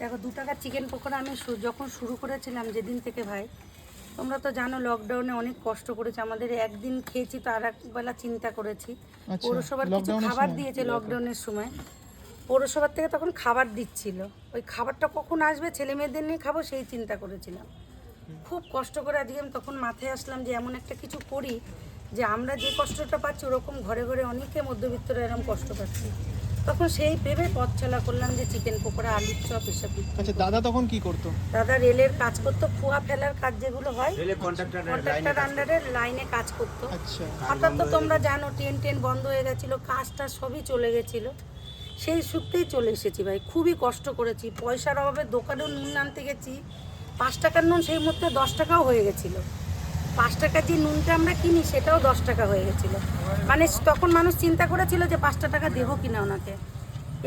দেখো দু টাকার চিকেন পকোড়া আমি যখন শুরু করেছিলাম যেদিন থেকে ভাই তোমরা তো জানো লকডাউনে অনেক কষ্ট করেছে আমাদের একদিন খেয়েছি তো আর বেলা চিন্তা করেছি। আচ্ছা, পৌরসভার কিছু খাবার দিয়েছে লকডাউনের সময়। পৌরসভার থেকে তখন খাবার দিচ্ছিল। ওই খাবারটা কখন আসবে ছেলে মেয়েদের নিয়ে খাব সেই চিন্তা করেছিলাম। খুব কষ্ট করে আজকে আমি তখন মাথায় আসলাম যে এমন একটা কিছু করি যে আমরা যে কষ্টটা পাচ্ছি ওরকম ঘরে ঘরে অনেকে মধ্যবিত্তরা এরকম কষ্ট পাচ্ছি। তখন সেই ভেবে পথ চলা করলাম যে চিকেন পকোড়া আলুর চপ এসব আচ্ছা দাদা তখন কি করতো? দাদা রেলের কাজ করতো খোয়া ফেলার কাজ যেগুলো হয় কন্ট্রাক্টর আন্ডারে লাইনে কাজ করতো। আচ্ছা। হঠাৎ তো তোমরা জানো ট্রেন ট্রেন বন্ধ হয়ে গেছিল কাজটা সবই চলে গেছিল। সেই সূত্রেই চলে এসেছি ভাই খুবই কষ্ট করেছি। পয়সার অভাবে দোকানেও নুন আনতে গেছি পাঁচ টাকার নুন সেই মুহূর্তে দশ টাকাও হয়ে গেছিল। পাঁচ টাকার যে নুনটা আমরা কিনি সেটাও দশ টাকা হয়ে গেছিল। মানে তখন মানুষ চিন্তা করেছিল যে পাঁচটা টাকা দেবো কিনা ওনাকে।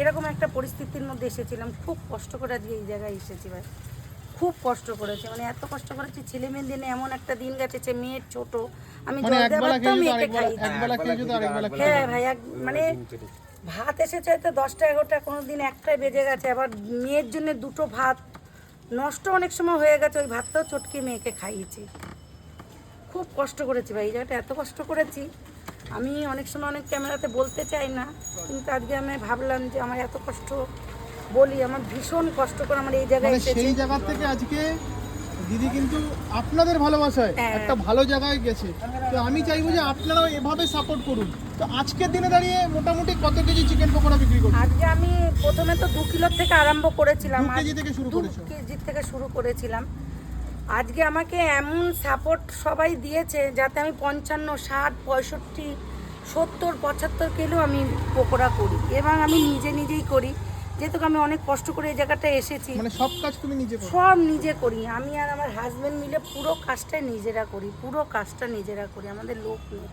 এরকম একটা পরিস্থিতির মধ্যে এসেছিলাম খুব কষ্ট করে আজকে এই জায়গায় এসেছি ভাই। খুব কষ্ট করেছে মানে এত কষ্ট করেছে ছেলে মেয়েদের নিয়ে এমন একটা দিন গেছে মেয়ের ছোট। আমি মানে জল দেওয়া মেয়েকে খাইয়েছি হ্যাঁ ভাই এক মানে ভাত এসেছে হয়তো দশটা এগারোটা কোনো দিন একটাই বেজে গেছে। আবার মেয়ের জন্য দুটো ভাত নষ্ট অনেক সময় হয়ে গেছে ওই ভাতটাও চটকে মেয়েকে খাইয়েছি। খুব কষ্ট করেছি ভাই এই জায়গাটা এত কষ্ট করেছি। আমি অনেক সময় অনেক ক্যামেরাতে বলতে চাই না কিন্তু আজকে আমি ভাবলাম যে আমার এত কষ্ট বলি আমার ভীষণ কষ্ট করে আমার এই জায়গায় মানে এসেছি। সেই জায়গা থেকে আজকে দিদি কিন্তু আপনাদের ভালোবাসায় হ্যাঁ। একটা ভালো জায়গায় গেছে। তো আমি চাইব যে আপনারাও এভাবে সাপোর্ট করুন। তো আজকের দিনে দাঁড়িয়ে মোটামুটি কত কেজি চিকেন পকোড়া বিক্রি করুন আজকে আমি প্রথমে তো দু কিলোর থেকে আরম্ভ করেছিলাম দু কেজি থেকে শুরু করেছ? কেজি থেকে শুরু করেছিলাম। আজকে আমাকে এমন সাপোর্ট সবাই দিয়েছে যাতে আমি পঞ্চান্ন ষাট পঁয়ষট্টি সত্তর পঁচাত্তর কিলো আমি পকোড়া করি এবং আমি নিজে নিজেই করি। যেহেতু আমি অনেক কষ্ট করে এই জায়গাটায় এসেছি। মানে সব কাজ তুমি নিজে সব নিজে করি। আমি আর আমার হাজবেন্ড মিলে পুরো কাজটা নিজেরা করি পুরো কাজটা নিজেরা করি আমাদের লোক নেই।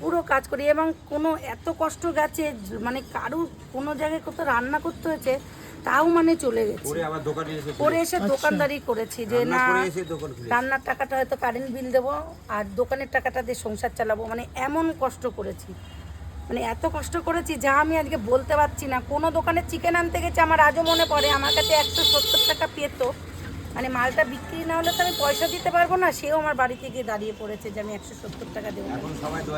পুরো কাজ করি এবং কোনো এত কষ্ট গেছে মানে কারুর কোনো জায়গায় কোথাও রান্না করতে হয়েছে তাও মানে চলে গেছে। পরে এসে করে এসে দোকানদারি করেছি যে না রান্নার টাকাটা হয়তো কারেন্ট বিল দেবো আর দোকানের টাকাটা দিয়ে সংসার চালাবো মানে এমন কষ্ট করেছি। মানে এত কষ্ট করেছি যা আমি আজকে বলতে পারছি না। কোনো দোকানে চিকেন আনতে গেছে আমার আজও মনে পড়ে আমার কাছে একশো সত্তর টাকা পেত। মানে মালটা বিক্রি না হলে তো আমি পয়সা দিতে পারব না সেও আমার বাড়িতে গিয়ে দাঁড়িয়ে পড়েছে যে আমি একশো সত্তর টাকা দেবো।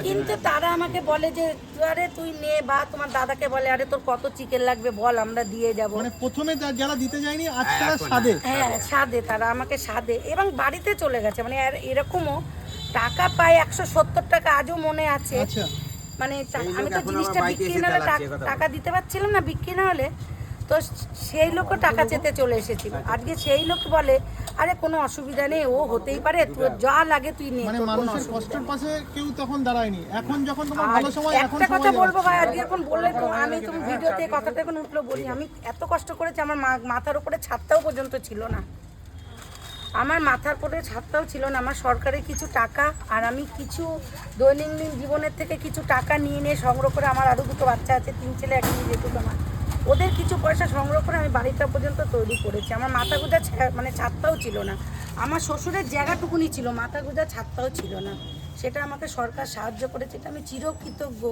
কিন্তু তারা আমাকে বলে যে আরে তুই নে বা তোমার দাদাকে বলে আরে তোর কত চিকেন লাগবে বল আমরা দিয়ে যাব। মানে প্রথমে যারা দিতে যায়নি আজ তারা সাদে হ্যাঁ সাদে তারা আমাকে সাদে এবং বাড়িতে চলে গেছে মানে আর এরকমও টাকা পায় একশো সত্তর টাকা আজও মনে আছে। আচ্ছা। মানে আমি তো জিনিসটা বিক্রি না হলে টাকা দিতে পারছিলাম না বিক্রি না হলে তো সেই লোকও টাকা চেতে চলে এসেছিল। আজকে সেই লোক বলে আরে কোনো অসুবিধা নেই ও হতেই পারে তোর যা লাগে তুই নে মানে মানুষের কষ্টের পাশে কেউ তখন দাঁড়ায়নি। এখন যখন তোমার ভালো সময় এখন একটা কথা বলব ভাই আজকে এখন বললে তো আমি তুমি ভিডিওতে কথাটা এখন উঠল বলি আমি এত কষ্ট করেছি আমার মাথার উপরে ছাদটাও পর্যন্ত ছিল না। আমার মাথার উপরে ছাদটাও ছিল না আমার সরকারের কিছু টাকা আর আমি কিছু দৈনন্দিন জীবনের থেকে কিছু টাকা নিয়ে নিয়ে সংগ্রহ করে আমার আরও দুটো বাচ্চা আছে তিন ছেলে এক মেয়ে যেটুকু আমার। ওদের কিছু পয়সা সংগ্রহ করে আমি বাড়িটা পর্যন্ত তৈরি করেছি। আমার মাথা গোজা মানে ছাদটাও ছিল না। আমার শ্বশুরের জায়গাটুকুনি ছিল মাথা গোজা ছাদটাও ছিল না। সেটা আমাকে সরকার সাহায্য করেছে। এটা আমি চিরকৃতজ্ঞ।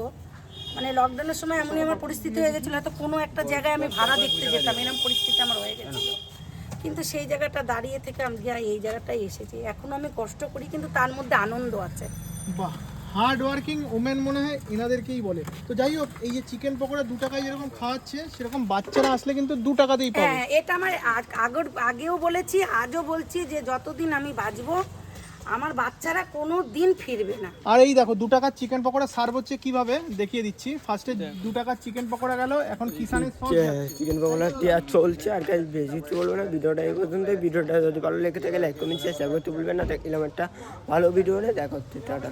মানে লকডাউনের সময় এমনই আমার পরিস্থিতি হয়ে গেছিল, হয়তো কোনো একটা জায়গায় আমি ভাড়া দেখতে যেতাম এরকম পরিস্থিতি আমার হয়ে গেছিল। কিন্তু সেই জায়গাটা দাঁড়িয়ে থেকে আমি এই জায়গাটায় এসেছি। এখন আমি কষ্ট করি, কিন্তু তার মধ্যে আনন্দ আছে। বাহ! হার্ড ওয়ার্কিং ওমেন মনে হয় এনাদেরকেই বলে। তো যাই হোক এই যে চিকেন পকোড়া দু টাকায় যেরকম খাওয়াচ্ছে সেরকম বাচ্চারা আসলে কিন্তু দু টাকাতেই পাবে। হ্যাঁ এটা আমার আগ- আগর আগেও বলেছি আজও বলছি যে যতদিন আমি বাঁচবো আমার বাচ্চারা কোনো দিন ফিরবে না। আর এই দেখো দু টাকার চিকেন পকোড়া সার্ভ হচ্ছে কীভাবে? দেখিয়ে দিচ্ছি। ফার্স্টে দু টাকার চিকেন পকোড়া গেল এখন কিষানের সস চিকেন পকোড়াটি আর চলছে আর কাজ বেশি বলব না ভিডিওটা এই পর্যন্ত। ভিডিওটা যদি ভালো লেগে থাকে লাইক কমেন্ট শেয়ার করতে ভুলবেন না। দেখলাম একটা ভালো ভিডিও দেখা হচ্ছে। টাটা।